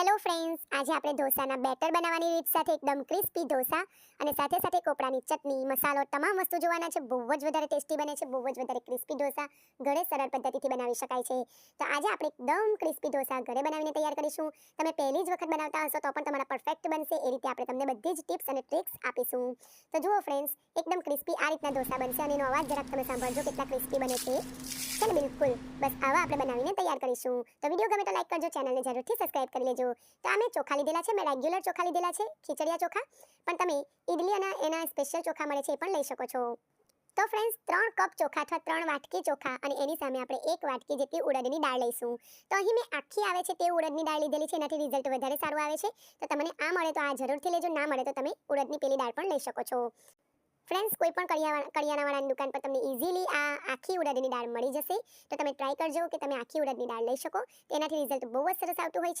Hello friends આજે આપણે ઢોસાના better બનાવવાની રીત સાથે એકદમ ક્રિસ્પી ઢોસા અને સાથે સાથે કોપરાની ચટણી, મસાલો, તમામ વસ્તુ જોવાના છે. બહુ જ વધારે ટેસ્ટી બને છે, બહુ જ વધારે ક્રિસ્પી ઢોસા ઘરે સરળ પદ્ધતિથી બનાવી શકાય છે. તો આજે આપણે એકદમ ક્રિસ્પી ઢોસા ઘરે બનાવીને તૈયાર કરીશું. તમે પહેલી જ વખત બનાવતા હશો તો પણ તમારા પરફેક્ટ બનશે. એ રીતે આપણે તમને બધી જ ટિપ્સ અને ટ્રિક્સ આપીશું. તો જુઓ ફ્રેન્ડ્સ એકદમ ક્રિસ્પી આ રીતના ઢોસા બનશે અને એનો અવાજ જરાક તમે સાંભળજો કેટલા ક્રિસ્પી બને છે. ચાલો બિલકુલ. બસ આવા આપણે બનાવીને તૈયાર કરીશું. તો વીડિયો ગમે તો લાઈક કરજો, ચેનલને જરૂરથી સબસ્ક્રાઇબ કરી લેજો. તો આ મેં ચોખા લીધેલા છે, મેં રેગ્યુલર ચોખા લીધેલા છે, ખીચડિયા ચોખા. પણ તમે ઇડલી અને એના સ્પેશિયલ ચોખા મળે છે એ પણ લઈ શકો છો. તો ફ્રેન્ડ્સ ત્રણ કપ ચોખા અથવા ત્રણ વાટકી ચોખા અને એની સામે આપણે એક વાટકી જેટલી ઉડદની દાળ લઈશું. તો અહીં મેં આખી આવે છે તે ઉડદની દાળ લીધેલી છે. એનાથી રિઝલ્ટ વધારે સારું આવે છે. તો તમને આ મળે તો આ જરૂરથી લેજો. ના મળે તો તમે ઉડદની પેલી દાળ પણ લઈ શકો છો. ફ્રેન્ડ્સ કોઈ પણ કરિયાણાવાળાની દુકાન પર તમને ઇઝીલી આ આખી ઉડદની દાળ મળી જશે. તો તમે ટ્રાય કરજો કે તમે આખી ઉડદની દાળ લઈ શકો. તેનાથી રિઝલ્ટ બહુ જ સરસ આવતું હોય છે.